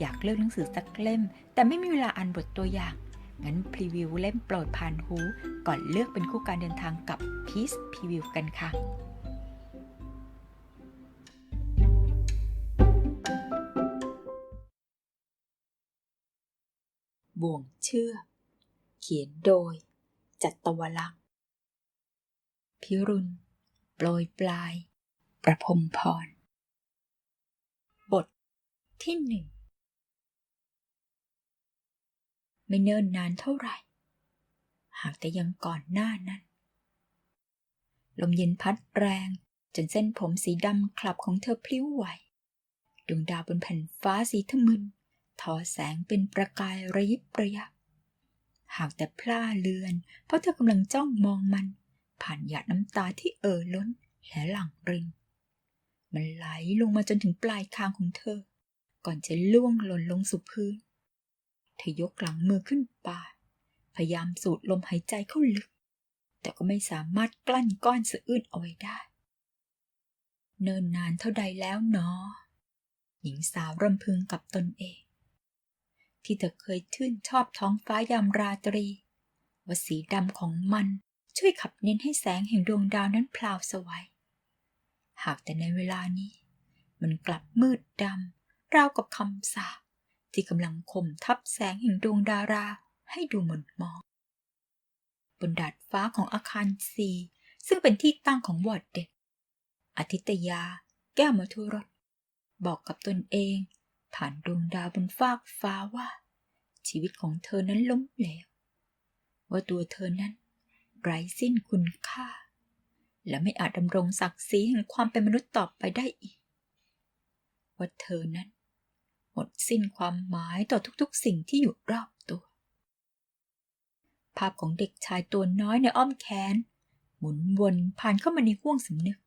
อยากเลือกหนังสือสักเล่ม แต่ไม่มีเวลาอ่านบทตัวอย่าง งั้นพรีวิวเล่มโปรดผ่านหู ก่อนเลือกเป็นคู่การเดินทางกับ Peace Preview กันค่ะบ่วงเชือกเขียนโดย จัตวลักษ์พิรุณโปรยปลาย ประพรมพร บทที่หนึ่ง ไม่เนิ่นนานเท่าไหร่ หากแต่ยังก่อนหน้านั้น ลมเย็นพัดแรงจนเส้นผมสีดำคลับของเธอพลิ้วไหว ดวงดาวบนแผ่นฟ้าสีทะมึนทอแสงเป็นประกายระยิบระยับ หากแต่พล่าเลือน เพราะเธอกำลังจ้องมองมัน ผ่านหยาดน้ำตาที่เอ่อล้นและหลั่งริน มันไหลลงมาจนถึงปลายคางของเธอ ก่อนจะล่วงหล่นลงสู่พื้น เธอยกหลังมือขึ้นปาพยายามสูดลมหายใจเข้าลึก แต่ก็ไม่สามารถกลั้นก้อนสะอื้นเอาไว้ได้ เนิ่นนานเท่าใดแล้วเนาะหญิงสาวรำพึงกับตนเอง ที่เธอเคยชื่นชอบท้องฟ้ายามราตรี ว่าสีดำของมันช่วยขับเน้นให้แสงแห่งดวงดาวนั้นพลาวสวัย หากแต่ในเวลานี้ มันกลับมืดดำราวกับคำสาป ที่กำลังข่มทับแสงแห่งดวงดาราให้ดูหม่นมอง บนดาดฟ้าของอาคารซีซึ่งเป็นที่ตั้งของวอร์ดเด็ก อาทิตยา แก้วมาทุรสบอกกับตนเอง ผ่านดวงดาวบนฟากฟ้าว่า ชีวิตของเธอนั้นล้มเหลว ว่าตัวเธอนั้น ไร้สิ้นคุณค่า และไม่อาจดำรงศักดิ์ศรีแห่งความเป็นมนุษย์ต่อไปได้อีก ว่าเธอนั้น หมดสิ้นความหมายต่อทุกๆ สิ่งที่อยู่รอบตัว ภาพของเด็กชายตัวน้อยในอ้อมแขน หมุนวนผ่านเข้ามาในห้วงสำนึก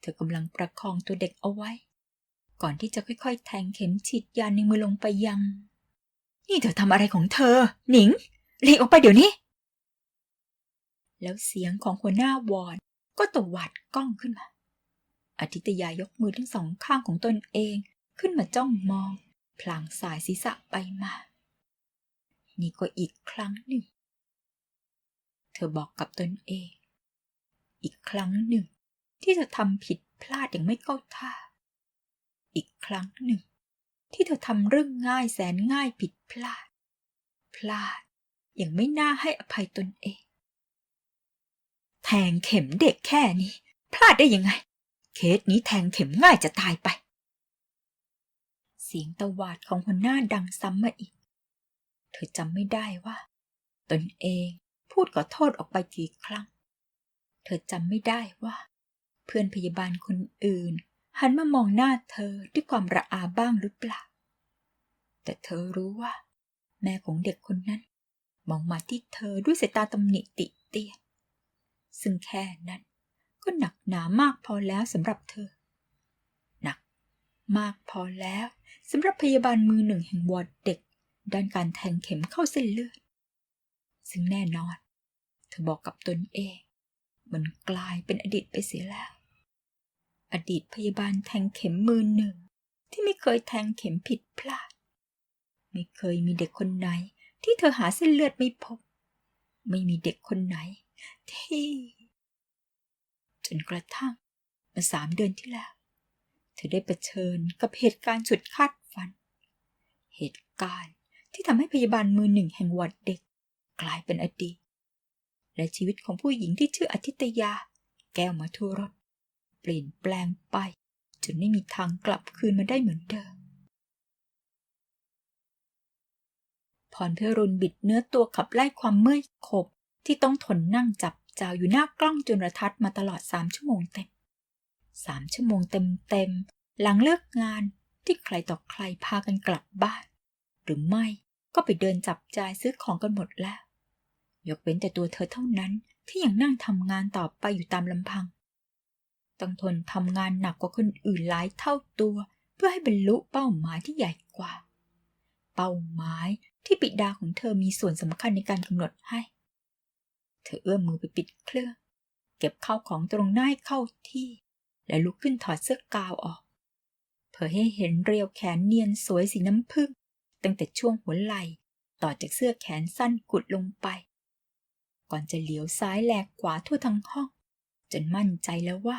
เธอกำลังประคองตัวเด็กเอาไว้ ก่อนที่จะค่อยๆ แทงเข็มฉีดยาในมือลงไปยัง นี่เธอทำอะไรของเธอ หนิงหลีกออกไปเดี๋ยวนี้ แล้วเสียงของหัวหน้าวอร์ดก็ตวาดกล้องขึ้นมาอาทิตยายกมือทั้งสองข้างของตนเองขึ้นมาจ้องมอง พลางสายศีรษะไปมา นี่ก็อีกครั้งหนึ่ง เธอบอกกับตนเอง อีกครั้งหนึ่ง ที่เธอทำผิดพลาดอย่างไม่เข้าท่า อีกครั้งหนึ่ง ที่เธอทำเรื่องง่ายแสนง่ายผิดพลาด พลาดอย่างไม่น่าให้อภัยตนเอง แทงเข็มเด็กแค่นี้ พลาดได้ยังไง เคสนี้แทงเข็มง่ายจะตายไป เสียงตวาดของหัวหน้าดังซ้ำมาอีก เธอจำไม่ได้ว่า ตนเองพูดขอโทษออกไปกี่ครั้ง เธอจำไม่ได้ว่า เพื่อนพยาบาลคนอื่น หันมามองหน้าเธอด้วยความระอาบ้างหรือเปล่า แต่เธอรู้ว่า แม่ของเด็กคนนั้น มองมาที่เธอด้วยสายตาตำหนิติเตียนซึ่งแค่นั้นก็หนักหนามากพอแล้วสำหรับเธอ มากพอแล้วสำหรับพยาบาลมือหนึ่งแห่งวอร์ดเด็ก ด้านการแทงเข็มเข้าเส้นเลือด ซึ่งแน่นอน เธอบอกกับตนเอง มันกลายเป็นอดีตไปเสียแล้ว อดีตพยาบาลแทงเข็มมือหนึ่ง ที่ไม่เคยแทงเข็มผิดพลาด ไม่เคยมีเด็กคนไหน ที่เธอหาเส้นเลือดไม่พบ ไม่มีเด็กคนไหน ที่ จนกระทั่งเมื่อสามเดือนที่แล้ว เธอได้เผชิญกับเหตุการณ์สุดคาดฝัน เหตุการณ์ที่ทำให้พยาบาลมือหนึ่งแห่งวัดเด็ก กลายเป็นอดีต และชีวิตของผู้หญิงที่ชื่ออาทิตยา แก้วมาทุรสเปลี่ยนแปลงไป จนไม่มีทางกลับคืนมาได้เหมือนเดิมพรเพื่อรุนบิดเนื้อตัวขับไล่ความเมื่อยขบที่ต้องทนนั่งจับจาวอยู่หน้ากล้องจุลทรรศน์มาตลอดสามชั่วโมงเต็ม สามชั่วโมงเต็มๆ หลังเลิกงานที่ใครต่อใครพากันกลับบ้าน หรือไม่ก็ไปเดินจับจ่ายซื้อของกันหมดแล้ว ยกเว้นแต่ตัวเธอเท่านั้นที่ยังนั่งทำงานต่อไปอยู่ตามลำพัง ต้องทนทำงานหนักกว่าคนอื่นหลายเท่าตัว เพื่อให้บรรลุเป้าหมายที่ใหญ่กว่า เป้าหมายที่ปิดาของเธอมีส่วนสำคัญในการกำหนดให้ เธอเอื้อมมือไปปิดเครื่อง เก็บข้าวของตรงหน้าให้เข้าที่ และลุกขึ้นถอดเสื้อกาวออก เผยให้เห็นเรียวแขนเนียนสวยสีน้ำผึ้งตั้งแต่ช่วงหัวไหล่ ต่อจากเสื้อแขนสั้นกุดลงไป ก่อนจะเหลียวซ้ายแลกขวาทั่วทั้งห้อง จนมั่นใจแล้วว่า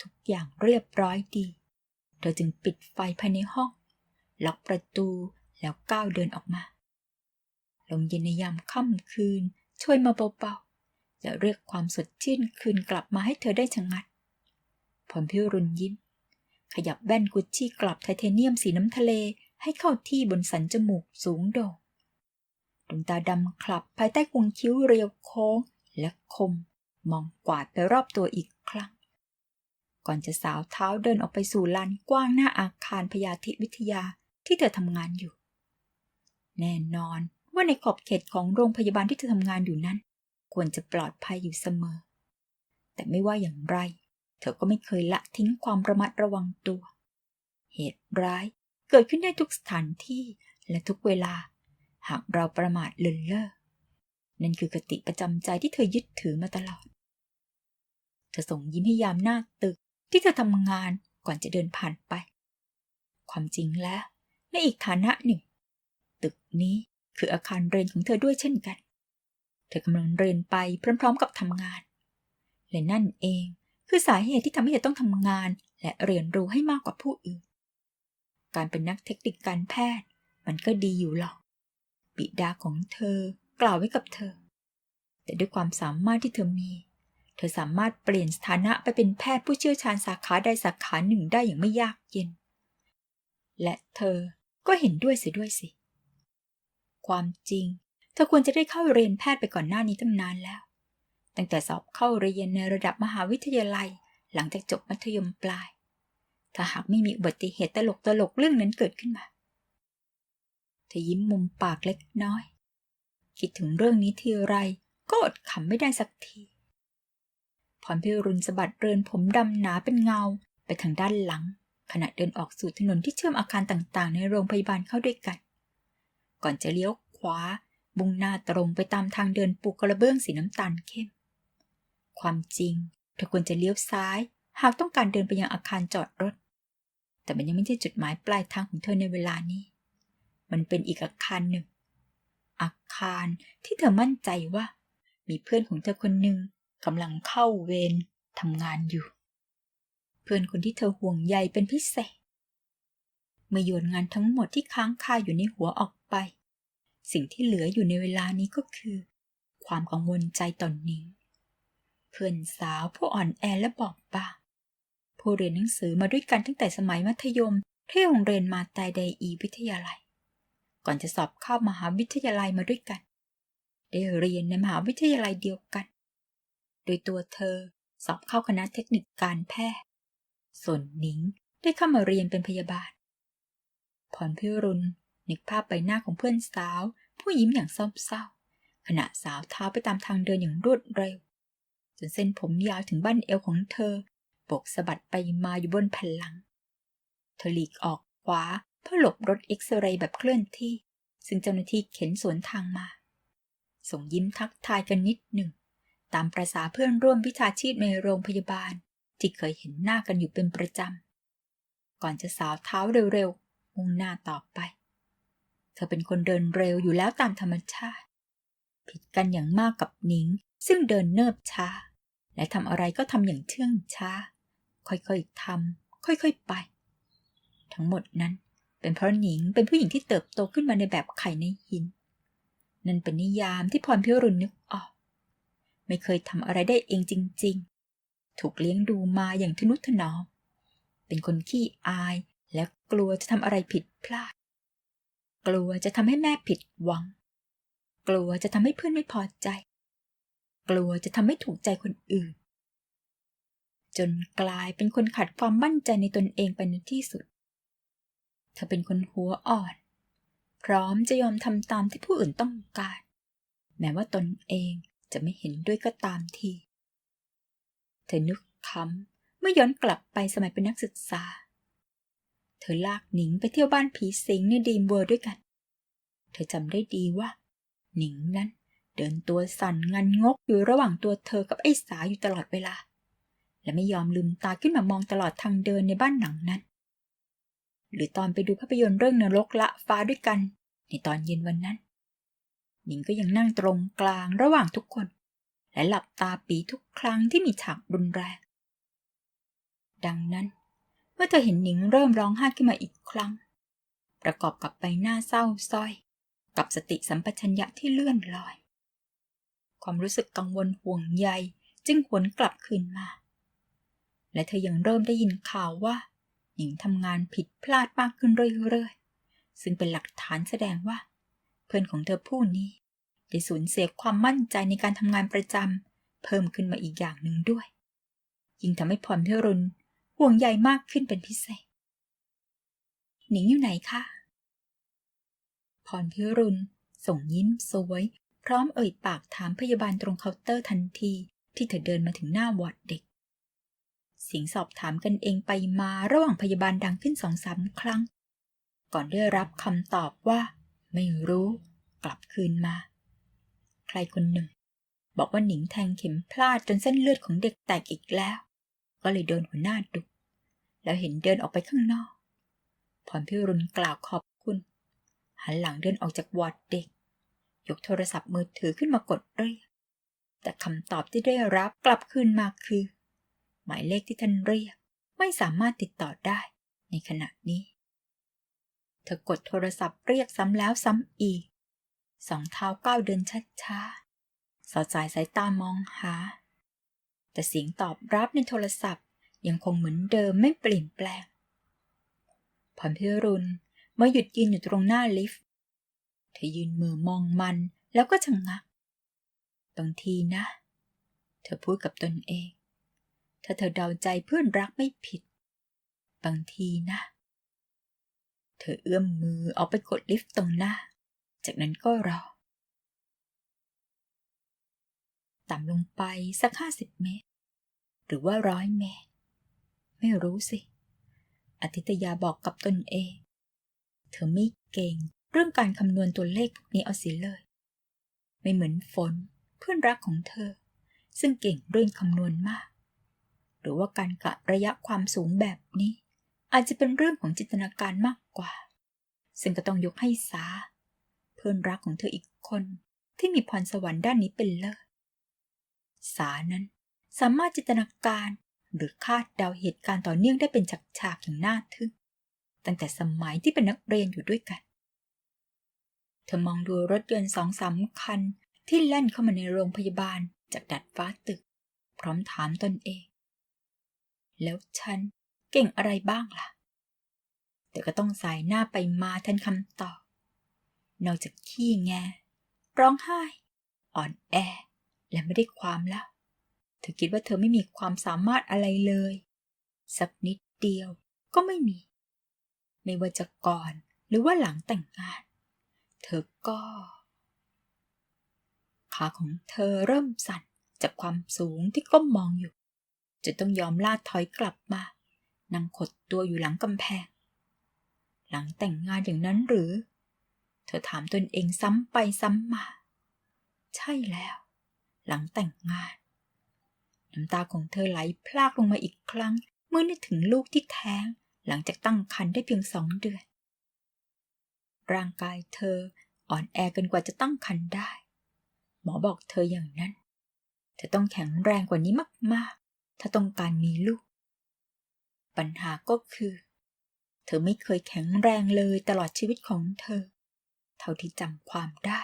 ทุกอย่างเรียบร้อยดี เธอจึงปิดไฟภายในห้อง ล็อกประตูแล้วก้าวเดินออกมาลมเย็นในยามค่ำคืน ช่วยมาเบาๆจะเรียกความสดชื่นคืนกลับมาให้เธอได้ชะงัด พรพิรุณยิ้ม ขยับแว่นกุชชี่กลับไทเทเนียมสีน้ำทะเลให้เข้าที่บนสันจมูกสูงโด่งดวงตาดำคลับภายใต้ควงคิ้วเรียวโค้งและคม มองกวาดไปรอบตัวอีกครั้ง ก่อนจะสาวเท้าเดินออกไปสู่ลานกว้างหน้าอาคารพยาธิวิทยาที่เธอทำงานอยู่ แน่นอนว่าในขอบเขตของโรงพยาบาลที่เธอทำงานอยู่นั้น ควรจะปลอดภัยอยู่เสมอ แต่ไม่ว่าอย่างไร เธอก็ไม่เคยละทิ้งความระมัดระวังตัว เหตุร้ายเกิดขึ้นได้ทุกสถานที่และทุกเวลา หากเราประมาทเลินเล่อนั่นคือกติประจำใจที่เธอยึดถือมาตลอด เธอส่งยิ้มให้ยามหน้าตึกที่เธอทำงานก่อนจะเดินผ่านไป ความจริงแล้วในอีกฐานะหนึ่ง ตึกนี้คืออาคารเรียนของเธอด้วยเช่นกัน เธอกำลังเรียนไปพร้อมๆกับทำงาน และนั่นเอง คือสาเหตุที่ทำให้เธอต้องทำงาน และเรียนรู้ให้มากกว่าผู้อื่น การเป็นนักเทคนิคการแพทย์ มันก็ดีอยู่หรอก บิดาของเธอกล่าวไว้กับเธอ แต่ด้วยความสามารถที่เธอมี เธอสามารถเปลี่ยนสถานะไปเป็นแพทย์ผู้เชี่ยวชาญสาขาใดสาขาหนึ่งได้อย่างไม่ยากเย็น และเธอก็เห็นด้วยเสียด้วยสิ ความจริง เธอควรจะได้เข้าเรียนแพทย์ไปก่อนหน้านี้ตั้งนานแล้ว ตั้งแต่สอบเข้าเรียนในระดับมหาวิทยาลัย หลังจากจบมัธยมปลาย ถ้าหากไม่มีอุบัติเหตุตลกตลกๆเรื่องนั้นเกิดขึ้นมาเธอยิ้มมุมปากเล็กน้อย คิดถึงเรื่องนี้ทีไรก็อดขำไม่ได้สักทีพรพิรุณสะบัดเรือนผมดำหนาเป็นเงาไปทางด้านหลัง ขณะเดินออกสู่ถนนที่เชื่อมอาคารต่างๆ ในโรงพยาบาลเข้าด้วยกัน ก่อนจะเลี้ยวขวาบุ่งหน้าตรงไปตามทางเดินปูกระเบื้องสีน้ำตาลเข้ม ความจริง เธอควรจะเลี้ยวซ้าย หากต้องการเดินไปยังอาคารจอดรถ แต่มันยังไม่ใช่จุดหมายปลายทางของเธอในเวลานี้ มันเป็นอีกอาคารหนึ่ง อาคารที่เธอมั่นใจว่า มีเพื่อนของเธอคนหนึ่งกำลังเข้าเวรทำงานอยู่ เพื่อนคนที่เธอห่วงใยเป็นพิเศษเมื่อโยนงานทั้งหมดที่ค้างคาอยู่ในหัวออกไป สิ่งที่เหลืออยู่ในเวลานี้ก็คือ ความกังวลใจตอนนี้ เพื่อนสาวผู้อ่อนแอและบอบบางผู้เรียนหนังสือมาด้วยกันตั้งแต่สมัยมัธยมที่โรงเรียนมาตายไดอีวิทยาลัย ก่อนจะสอบเข้ามหาวิทยาลัยมาด้วยกัน ได้เรียนในมหาวิทยาลัยเดียวกัน โดยตัวเธอสอบเข้าคณะเทคนิคการแพทย์ ส่วนหนิงได้เข้ามาเรียนเป็นพยาบาลพรพิรุณนึกภาพใบหน้าของเพื่อนสาว ผู้ยิ้มอย่างเศร้าๆขณะสาวเท้าไปตามทางเดินอย่างรวดเร็ว จนเส้นผมยาวถึงบั้นเอวของเธอโบกสะบัดไปมาอยู่บนแผ่นหลัง เธอหลีกออกขวาเพื่อหลบรถเอ็กซเรย์แบบเคลื่อนที่ ซึ่งเจ้าหน้าที่เข็นสวนทางมา ส่งยิ้มทักทายกันนิดหนึ่ง ตามประษาเพื่อนร่วมวิชาชีพในโรงพยาบาล ที่เคยเห็นหน้ากันอยู่เป็นประจำ ก่อนจะสาวเท้าเร็วๆ มุ่งหน้าต่อไป เธอเป็นคนเดินเร็วอยู่แล้วตามธรรมชาติ ผิดกันอย่างมากกับหนิง ซึ่งเดินเนิบช้า และทำอะไรก็ทำอย่างเชื่องช้า ค่อยๆทำค่อยๆไป ทั้งหมดนั้นเป็นเพราะหนิงเป็นผู้หญิงที่เติบโตขึ้นมาในแบบไข่ในหิน นั่นเป็นนิยามที่พรพิรุณนึกออก ไม่เคยทำอะไรได้เองจริง ๆ ถูกเลี้ยงดูมาอย่างทนุถนอม เป็นคนขี้อายและกลัวจะทำอะไรผิดพลาด กลัวจะทำให้แม่ผิดหวัง กลัวจะทำให้เพื่อนไม่พอใจ กลัวจะทำให้ถูกใจคนอื่น จนกลายเป็นคนขาดความมั่นใจในตนเองไปในที่สุด เธอเป็นคนหัวอ่อน พร้อมจะยอมทำตามที่ผู้อื่นต้องการ แม้ว่าตนเองจะไม่เห็นด้วยก็ตามที เธอนึกคำเมื่อย้อนกลับไปสมัยเป็นนักศึกษา เธอลากหนิงไปเที่ยวบ้านผีสิงในดีมเวิร์ด้วยกัน เธอจำได้ดีว่า หนิงนั้น ดินตัวสั่นงันงกอยู่ระหว่างตัวเธอกับไอ้สาอยู่ตลอดเวลา และไม่ยอมลืมตาขึ้นมามองตลอดทางเดินในบ้านหลังนั้น หรือตอนไปดูภาพยนตร์เรื่องนรกละฟ้าด้วยกัน ในตอนเย็นวันนั้น หนิงก็ยังนั่งตรงกลางระหว่างทุกคน และหลับตาปีทุกครั้งที่มีฉากรุนแรง ดังนั้น เมื่อเธอเห็นหนิงเริ่มร้องไห้ขึ้นมาอีกครั้ง ประกอบกับใบหน้าเศร้าส้อยกับสติสัมปชัญญะที่เลื่อนลอย ความรู้สึกกังวลห่วงใยจึงหวนกลับคืนมา และเธอยังเริ่มได้ยินข่าวว่าหญิงทำงานผิดพลาดมากขึ้นเรื่อยๆ ซึ่งเป็นหลักฐานแสดงว่า เพื่อนของเธอผู้นี้ได้สูญเสียความมั่นใจในการทำงานประจำเพิ่มขึ้นมาอีกอย่างหนึ่งด้วย ยิ่งทำให้พรพิรุณห่วงใยมากขึ้นเป็นพิเศษ หนิงอยู่ไหนคะพรพิรุณส่งยิ้มสวย พร้อมเอ่ยปากถามพยาบาลตรงเคาน์เตอร์ทันที ที่เธอเดินมาถึงหน้าวอร์ดเด็ก เสียงสอบถามกันเองไปมาระหว่างพยาบาลดังขึ้นสองสามครั้ง ก่อนได้รับคำตอบว่า ไม่รู้ กลับคืนมา ใครคนหนึ่ง บอกว่าหนิงแทงเข็มพลาดจนเส้นเลือดของเด็กแตกอีกแล้ว ก็เลยโดนหัวหน้าดุแล้วเห็นเดินออกไปข้างนอกพรพิรุณกล่าวขอบคุณ หันหลังเดินออกจากวอร์ดเด็ก ยกโทรศัพท์มือถือขึ้นมากดเรียก แต่คำตอบที่ได้รับกลับคืนมาคือ หมายเลขที่ท่านเรียก ไม่สามารถติดต่อได้ในขณะนี้ เธอกดโทรศัพท์เรียกซ้ำแล้วซ้ำอีก สองเท้าก้าวเดินช้าๆ สอดสายสายตามองหา แต่เสียงตอบรับในโทรศัพท์ยังคงเหมือนเดิมไม่เปลี่ยนแปลงพรพิรุณเมื่อหยุดยืนอยู่ตรงหน้าลิฟต์ อยืนมือมองมันแล้วก็ชะงักบางทีนะ เธอพูดกับตนเอง ถ้าเธอเดาใจเพื่อนรักไม่ผิด บางทีนะ เธอเอื้อมมือออกไปกดลิฟต์ตรงหน้า จากนั้นก็รอ ต่ำลงไปสักห้าสิบเมตร หรือว่าร้อยเมตร ไม่รู้สิ อธิตยาบอกกับตนเอง เธอไม่เก่ง เรื่องการคำนวณตัวเลขพวกนี้เอาสิเลย ไม่เหมือนฝนเพื่อนรักของเธอ ซึ่งเก่งเรื่องคำนวณมาก หรือว่าการกะระยะความสูงแบบนี้ อาจจะเป็นเรื่องของจินตนาการมากกว่า ซึ่งก็ต้องยกให้สา เพื่อนรักของเธออีกคนที่มีพรสวรรค์ด้านนี้เป็นเลิศสานั้นสามารถจินตนาการหรือคาดเดาเหตุการณ์ต่อเนื่องได้เป็นฉากๆอย่างน่าทึ่งตั้งแต่สมัยที่เป็นนักเรียนอยู่ด้วยกัน เธอมองดูรถยนต์สองสามคันที่แล่นเข้ามาในโรงพยาบาลจากดัดฟ้าตึก พร้อมถามตนเอง แล้วฉันเก่งอะไรบ้างล่ะ แต่ก็ต้องสายหน้าไปมาทันคำตอบ นอกจากขี้แง ร้องไห้ อ่อนแอ และไม่ได้ความแล้ว เธอคิดว่าเธอไม่มีความสามารถอะไรเลย สักนิดเดียวก็ไม่มี ไม่ว่าจะก่อนหรือว่าหลังแต่งงาน เธอก็ขาของเธอเริ่มสั่นจากความสูงที่ก้มมองอยู่จะต้องยอมลาดถอยกลับมานั่งขดตัวอยู่หลังกำแพง หลังแต่งงานอย่างนั้นหรือ เธอถามตนเองซ้ำไปซ้ำมา ใช่แล้ว หลังแต่งงานน้ำตาของเธอไหลพลากลงมาอีกครั้ง เมื่อนึกถึงลูกที่แท้ง หลังจากตั้งครรภ์ได้เพียงสองเดือน ร่างกายเธออ่อนแอเกินกว่าจะตั้งครรภ์ได้ หมอบอกเธออย่างนั้น เธอต้องแข็งแรงกว่านี้มาก ๆ ถ้าต้องการมีลูก ปัญหาก็คือ เธอไม่เคยแข็งแรงเลยตลอดชีวิตของเธอ เท่าที่จำความได้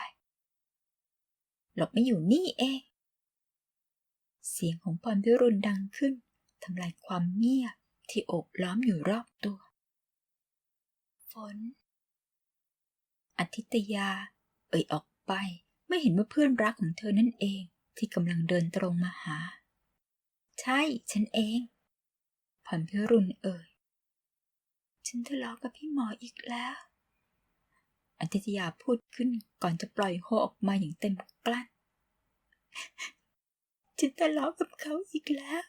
หลบไม่อยู่นี่เอง เสียงของพรพิรุณดังขึ้นทำลายความเงียบที่โอบล้อมอยู่รอบตัว ฝน อธิตยา เอ่ยออกไป ไม่เห็นว่าเพื่อนรักของเธอนั่นเองที่กำลังเดินตรงมาหา ใช่ ฉันเองพรพิรุณเอ่ย ฉันทะเลาะกับพี่หมออีกแล้วอธิตยาพูดขึ้นก่อนจะปล่อยโฮออกมาอย่างเต็มกลั้น ฉันทะเลาะกับเขาอีกแล้ว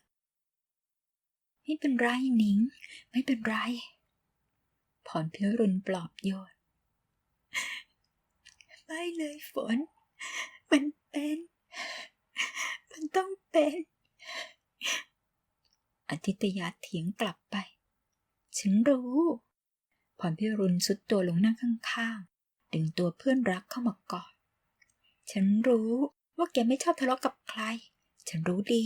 ไม่เป็นไรหนิง ไม่เป็นไรพรพิรุณปลอบโยน ไม่เลยฝน มันเป็น มันต้องเป็น อธิตยาเถียงกลับไป ฉันรู้พรพิรุณสุดตัวลงนั่งข้างๆ ดึงตัวเพื่อนรักเข้ามากอด ฉันรู้ว่าแกไม่ชอบทะเลาะกับใคร ฉันรู้ดี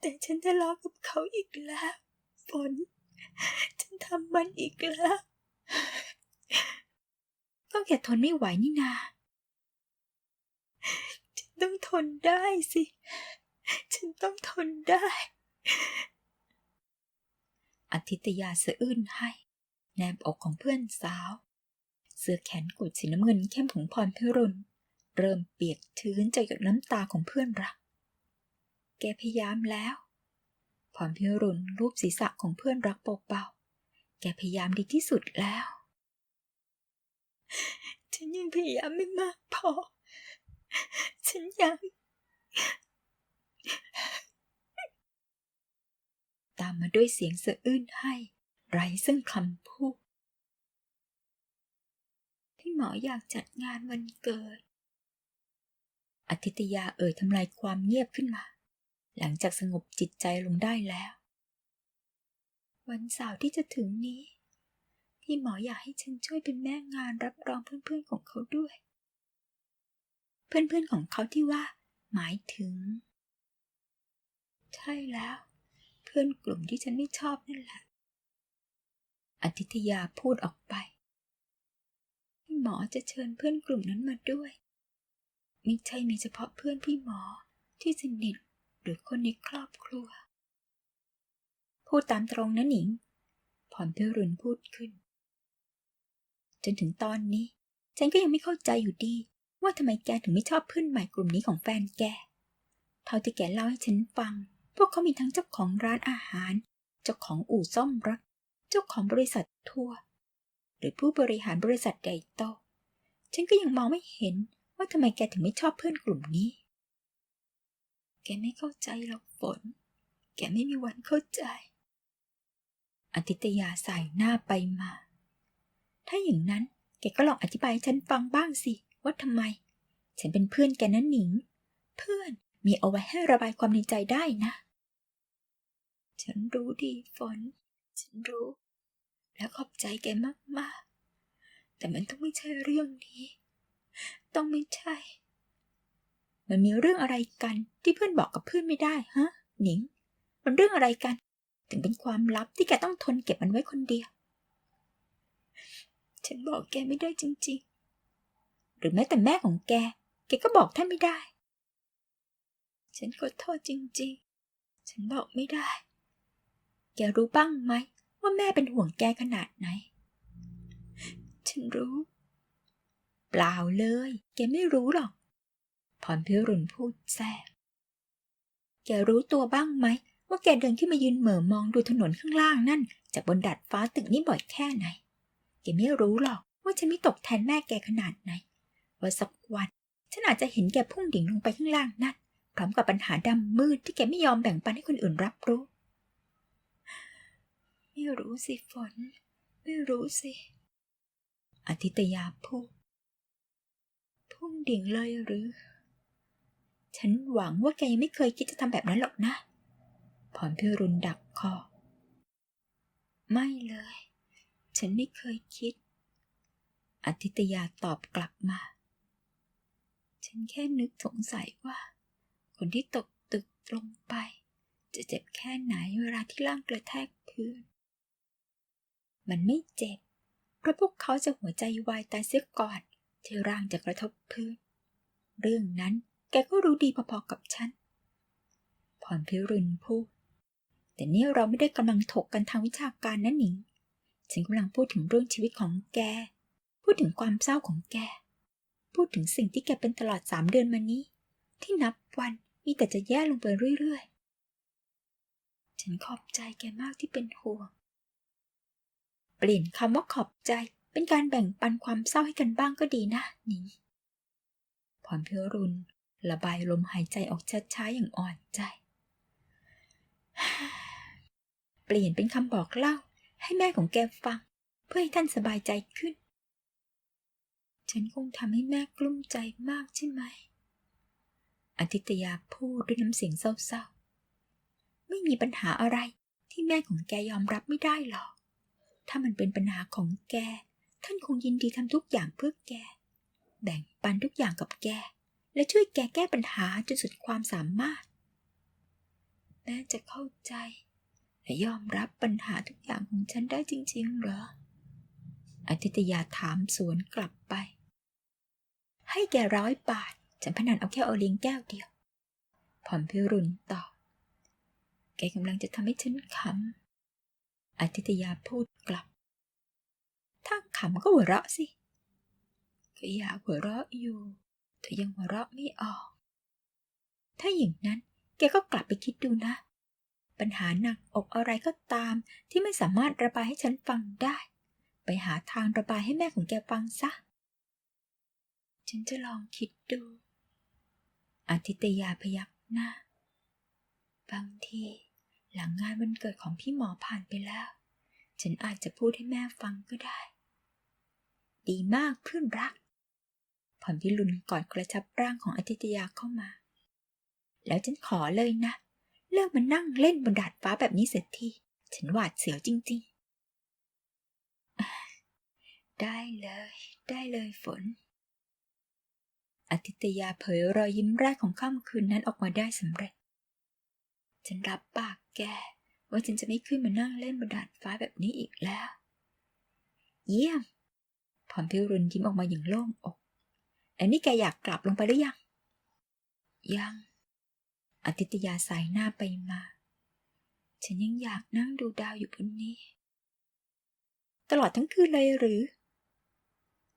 แต่ฉันทะเลาะกับเขาอีกแล้ว ฝน ฉันทำมันอีกแล้ว ก็แกทนไม่ไหวนี่นาฉันต้องทนได้สิ ฉันต้องทนได้อาทิตยาสะอื้นให้ แนบอกของเพื่อนสาว เสื้อแขนกุดสีน้ำเงินเข้มของพรพิรุณเริ่มเปียกชื้นจากหยดน้ำตาของเพื่อนรัก แกพยายามแล้ว พรพิรุณรูปศีรษะของเพื่อนรักเบาๆ แกพยายามดีที่สุดแล้ว ฉันยังพยายามไม่มากพอ ฉันยัง ตามมาด้วยเสียงสะอื้นให้ ไร้ซึ่งคำพูด พี่หมออยากจัดงานวันเกิด อธิตยาเอ่ยทำลายความเงียบขึ้นมา หลังจากสงบจิตใจลงได้แล้ว วันเสาร์ที่จะถึงนี้ พี่หมออยากให้ฉันช่วยเป็นแม่งานรับรองเพื่อนๆของเขาด้วย เพื่อนๆของเขาที่ว่า หมายถึง ใช่แล้ว เพื่อนกลุ่มที่ฉันไม่ชอบนั่นแหละอธิตยาพูดออกไปพี่หมอจะเชิญเพื่อนกลุ่มนั้นมาด้วยไม่ใช่มีเฉพาะเพื่อนพี่หมอที่สนิทหรือคนในครอบครัว พูดตามตรงนะหนิงพรพิรุณพูดขึ้น จนถึงตอนนี้ ฉันก็ยังไม่เข้าใจอยู่ดี ว่าทำไมแกถึงไม่ชอบเพื่อนใหม่กลุ่มนี้ของแฟนแก เท่าที่แกเล่าให้ฉันฟัง พวกเขามีทั้งเจ้าของร้านอาหาร เจ้าของอู่ซ่อมรถ เจ้าของบริษัททัวร์ หรือผู้บริหารบริษัทใหญ่โต ฉันก็ยังมองไม่เห็นว่าทำไมแกถึงไม่ชอบเพื่อนกลุ่มนี้ แกไม่เข้าใจหรอกฝน แกไม่มีวันเข้าใจอธิตยาใส่หน้าไปมา ถ้าอย่างนั้นแกก็ลองอธิบายฉันฟังบ้างสิ ว่าทำไม ฉันเป็นเพื่อนแกนั้นหนิง เพื่อนมีเอาไว้ให้ระบายความในใจได้นะ ฉันรู้ดีฝน ฉันรู้ แล้วขอบใจแกมากๆ แต่มันต้องไม่ใช่เรื่องนี้ ต้องไม่ใช่ มันมีเรื่องอะไรกันที่เพื่อนบอกกับเพื่อนไม่ได้ฮะ หนิง มันเรื่องอะไรกัน ถึงเป็นความลับที่แกต้องทนเก็บมันไว้คนเดียว ฉันบอกแกไม่ได้จริงๆ หรือแม้แต่แม่ของแก แกก็บอกท่านไม่ได้ ฉันขอโทษจริงๆ ฉันบอกไม่ได้ แกรู้บ้างไหมว่าแม่เป็นห่วงแกขนาดไหน ฉันรู้ เปล่าเลย แกไม่รู้หรอก พรพิรุณพูดแทรกแกรู้ตัวบ้างไหมว่าแกเดินขึ้นมายืนเหม่อมองดูถนนข้างล่างนั่น จากบนดาดฟ้าตึกนี้บ่อยแค่ไหน แกไม่รู้หรอกว่าฉันไม่ตกแทนแม่แกขนาดไหน ว่าสักวันฉันอาจจะเห็นแกพุ่งดิ่งลงไปข้างล่างนั่นพร้อมกับปัญหาดำมืดที่แกไม่ยอมแบ่งปันให้คนอื่นรับรู้ ไม่รู้สิฝน ไม่รู้สิอธิตยาพูดพุ่งดิ่งเลยหรือ ฉันหวังว่าแกยังไม่เคยคิดจะทำแบบนั้นหรอกนะพรพิรุณดักคอ ไม่เลย ฉันไม่เคยคิด อธิตยาตอบกลับมา ฉันแค่นึกสงสัยว่า คนที่ตกตึกลงไป จะเจ็บแค่ไหนเวลาที่ร่างกระแทกพื้น มันไม่เจ็บ เพราะพวกเขาจะหัวใจวายตายเสียก่อนที่ร่างจะกระทบพื้น เรื่องนั้นแกก็รู้ดีพอๆกับฉันพรพิรุณพูด แต่นี่เราไม่ได้กำลังถกกันทางวิชาการนะหนิง ฉันกำลังพูดถึงเรื่องชีวิตของแก พูดถึงความเศร้าของแก พูดถึงสิ่งที่แกเป็นตลอดสามเดือนมานี้ ที่นับวันมีแต่จะแย่ลงไปเรื่อยๆ ฉันขอบใจแกมากที่เป็นห่วง เปลี่ยนคำว่าขอบใจเป็นการแบ่งปันความเศร้าให้กันบ้างก็ดีนะนิงพรพิรุณระบายลมหายใจออกช้าๆอย่างอ่อนใจ เปลี่ยนเป็นคำบอกเล่า ให้แม่ของแกฟัง เพื่อให้ท่านสบายใจขึ้น ฉันคงทำให้แม่กลุ้มใจมากใช่ไหมอธิตยาพูดด้วยน้ำเสียงเศร้าๆ ไม่มีปัญหาอะไรที่แม่ของแกยอมรับไม่ได้หรอก ถ้ามันเป็นปัญหาของแก ท่านคงยินดีทำทุกอย่างเพื่อแก แบ่งปันทุกอย่างกับแก และช่วยแกแก้ปัญหาจนสุดความสามารถ แม่จะเข้าใจ และยอมรับปัญหาทุกอย่างของฉันได้จริง ๆ เหรออาทิตยาถามสวนกลับไป ให้แกร้อยบาท ฉันพนันเอาแค่โอเลี้ยงแก้วเดียวผอนพิรุณตอบ แกกำลังจะทำให้ฉันขำอาทิตยาพูดกลับ ถ้าขำก็หัวเราะสิก็อยากหัวเราะอยู่แต่ยังหัวเราะไม่ออก ถ้าอย่างนั้นแกก็กลับไปคิดดูนะ ปัญหาหนักอกอะไรก็ตาม ที่ไม่สามารถระบายให้ฉันฟังได้ ไปหาทางระบายให้แม่ของแกฟังซะ ฉันจะลองคิดดูอาทิตยาพยักหน้า บางที หลังงานวันเกิดของพี่หมอผ่านไปแล้ว ฉันอาจจะพูดให้แม่ฟังก็ได้ ดีมากเพื่อนรักผ่อนพิรุณกอดกระชับร่างของอาทิตยาเข้ามา แล้วฉันขอเลยนะ เลิกมานั่งเล่นบนดาดฟ้าแบบนี้เสียที ฉันหวาดเสียวจริง ๆ ได้เลย ได้เลยฝนอาทิตยาเผยรอยยิ้มแรกของค่ำคืนนั้นออกมาได้สำเร็จ ฉันรับปากแก ว่าฉันจะไม่ขึ้นมานั่งเล่นบนดาดฟ้าแบบนี้อีกแล้ว เยี่ยมพรพิรุณยิ้มออกมาอย่างโล่งอกอันนี้แกอยากกลับลงไปหรือยัง ยัง อาทิตยาสายหน้าไปมา ฉันยังอยากนั่งดูดาวอยู่บนนี้ ตลอดทั้งคืนเลยหรือ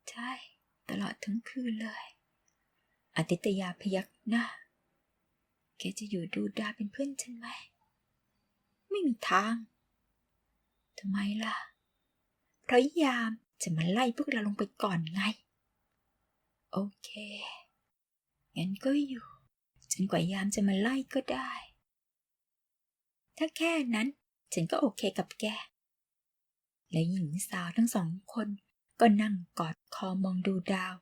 ใช่ ตลอดทั้งคืนเลยอาทิตยาพยักหน้า แกจะอยู่ดูดาวเป็นเพื่อนฉันไหม ไม่มีทาง ทำไมล่ะ เพราะยามจะมาไล่พวกเราลงไปก่อนไง โอเค งั้นก็อยู่ นกว่ายามจะมาไล่ก็ได้ ถ้าแค่นั้นฉันก็โอเคกับแก และหญิงสาวทั้งสองคนก็นั่งกอดคอมองดูดาว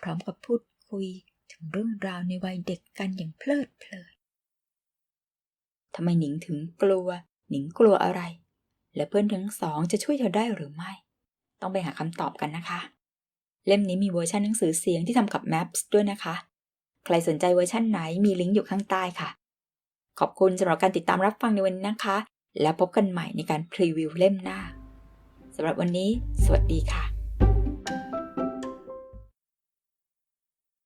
พร้อมกับพูดคุยถึงเรื่องราวในวัยเด็กกันอย่างเพลิดเพลินทำไมหนิงถึงกลัว หนิงกลัวอะไร และเพื่อนทั้งสองจะช่วยเธอได้หรือไม่ ต้องไปหาคำตอบกันนะคะ เล่มนี้มีเวอร์ชันหนังสือเสียงที่ทำกับ Maps ด้วยนะคะ ใครสนใจเวอร์ชันไหนมีลิงก์อยู่ข้างใต้ค่ะ ขอบคุณสำหรับการติดตามรับฟังในวันนี้นะคะ แล้วพบกันใหม่ในการพรีวิวเล่มหน้าสำหรับวันนี้ สวัสดีค่ะ